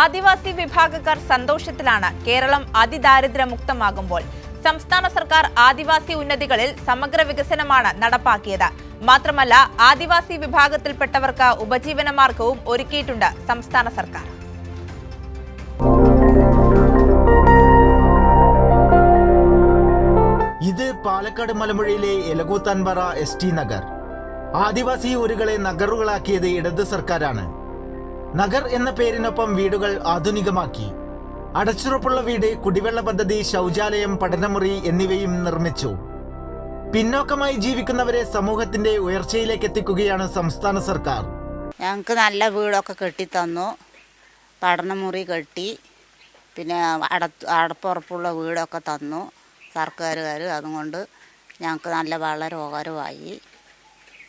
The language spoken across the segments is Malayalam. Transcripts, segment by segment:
ആദിവാസി വിഭാഗക്കാർ സന്തോഷത്തിലാണ് കേരളം അതിദാരിദ്ര്യമുക്തമാകുമ്പോൾ. സംസ്ഥാന സർക്കാർ ആദിവാസി ഉന്നതികളിൽ സമഗ്ര വികസനമാണ് നടപ്പാക്കിയത്. മാത്രമല്ല ആദിവാസി വിഭാഗത്തിൽപ്പെട്ടവർക്ക് ഉപജീവന മാർഗവും ഒരുക്കിയിട്ടുണ്ട് സംസ്ഥാന സർക്കാർ. ഇത് പാലക്കാട് മലമ്പുഴയിലെ എലകൂത്താൻപാറ എസ് ടി നഗർ. ആദിവാസി ഊരുകളെ നഗറുകളാക്കിയത് ഇടത് സർക്കാരാണ്. നഗർ എന്ന പേരിനൊപ്പം വീടുകൾ ആധുനികമാക്കി. അടച്ചുറപ്പുള്ള വീട് കുടിവെള്ള പദ്ധതി ശൗചാലയം പഠനമുറി എന്നിവയും നിർമ്മിച്ചു. പിന്നോക്കമായി ജീവിക്കുന്നവരെ സമൂഹത്തിന്റെ ഉയർച്ചയിലേക്ക് എത്തിക്കുകയാണ് സംസ്ഥാന സർക്കാർ. ഞങ്ങൾക്ക് നല്ല വീടൊക്കെ കെട്ടിത്തന്നു. പഠനമുറി കെട്ടി. പിന്നെ അട അടപ്പുറപ്പുള്ള വീടൊക്കെ തന്നു. സർക്കാരുകാർ അതുകൊണ്ട് ഞങ്ങൾക്ക് നല്ല വളരെ ഉപകാരമായി.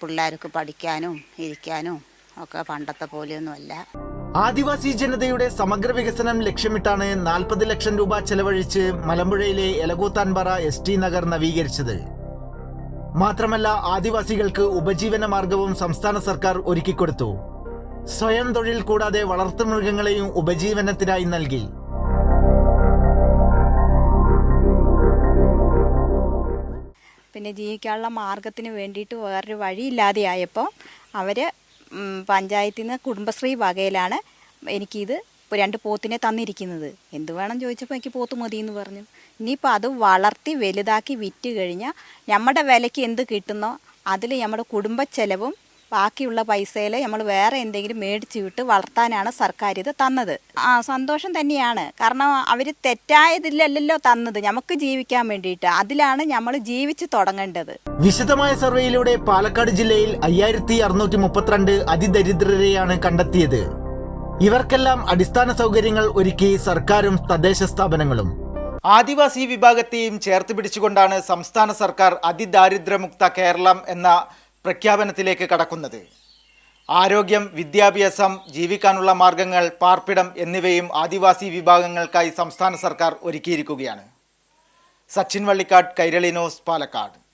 പിള്ളേർക്ക് പഠിക്കാനും ഇരിക്കാനും ഒക്കെ പണ്ടത്തെ പോലെയൊന്നുമല്ല. ആദിവാസി ജനതയുടെ സമഗ്ര വികസനം ലക്ഷ്യമിട്ടാണ് നാൽപ്പത് ലക്ഷം രൂപ ചെലവഴിച്ച് മലമ്പുഴയിലെ എലകൂത്താൻപാറ എസ് ടി നഗർ നവീകരിച്ചത്. മാത്രമല്ല ആദിവാസികൾക്ക് ഉപജീവന മാർഗവും സംസ്ഥാന സർക്കാർ ഒരുക്കിക്കൊടുത്തു. സ്വയം തൊഴിൽ കൂടാതെ വളർത്തുമൃഗങ്ങളെയും ഉപജീവനത്തിനായി നൽകി. പിന്നെ ജീവിക്കാനുള്ള മാർഗത്തിന് വേണ്ടിയിട്ട് വേറൊരു വഴിയില്ലാതെയായപ്പോൾ അവർ പഞ്ചായത്തിൽ നിന്ന് കുടുംബശ്രീ വകയിലാണ് എനിക്കിത് ഇപ്പോൾ രണ്ട് പോത്തിനെ തന്നിരിക്കുന്നത്. എന്ത് വേണം ചോദിച്ചപ്പോൾ എനിക്ക് പോത്ത് മതി എന്ന് പറഞ്ഞു. ഇനിയിപ്പോൾ അത് വളർത്തി വലുതാക്കി വിറ്റ് കഴിഞ്ഞാൽ നമ്മുടെ വിലയ്ക്ക് എന്ത് കിട്ടുന്നോ അതിൽ നമ്മുടെ കുടുംബ ചെലവും ബാക്കിയുള്ള പൈസയിൽ നമ്മൾ വേറെ എന്തെങ്കിലും മേടിച്ച് വിട്ട് വളർത്താനാണ് സർക്കാർ ഇത് തന്നത്. ആ സന്തോഷം തന്നെയാണ്. കാരണം അവർ തെറ്റായതില്ലല്ലോ തന്നത്. നമുക്ക് ജീവിക്കാൻ വേണ്ടിയിട്ട് അതിലാണ് നമ്മൾ ജീവിച്ച് തുടങ്ങേണ്ടത്. വിശദമായ സർവേയിലൂടെ പാലക്കാട് ജില്ലയിൽ അയ്യായിരത്തി അറുന്നൂറ്റി മുപ്പത്തിരണ്ട് അതിദരിദ്രരെയാണ് കണ്ടെത്തിയത്. ഇവർക്കെല്ലാം അടിസ്ഥാന സൗകര്യങ്ങൾ ഒരുക്കി സർക്കാരും തദ്ദേശ സ്ഥാപനങ്ങളും. ആദിവാസി വിഭാഗത്തെയും ചേർത്ത് പിടിച്ചുകൊണ്ടാണ് സംസ്ഥാന സർക്കാർ അതിദാരിദ്ര്യമുക്ത കേരളം എന്ന പ്രഖ്യാപനത്തിലേക്ക് കടക്കുന്നത്. ആരോഗ്യം വിദ്യാഭ്യാസം ജീവിക്കാനുള്ള മാർഗങ്ങൾ പാർപ്പിടം എന്നിവയും ആദിവാസി വിഭാഗങ്ങൾക്കായി സംസ്ഥാന സർക്കാർ ഒരുക്കിയിരിക്കുകയാണ്. സച്ചിൻ വള്ളിക്കാട് കൈരളി ന്യൂസ് പാലക്കാട്.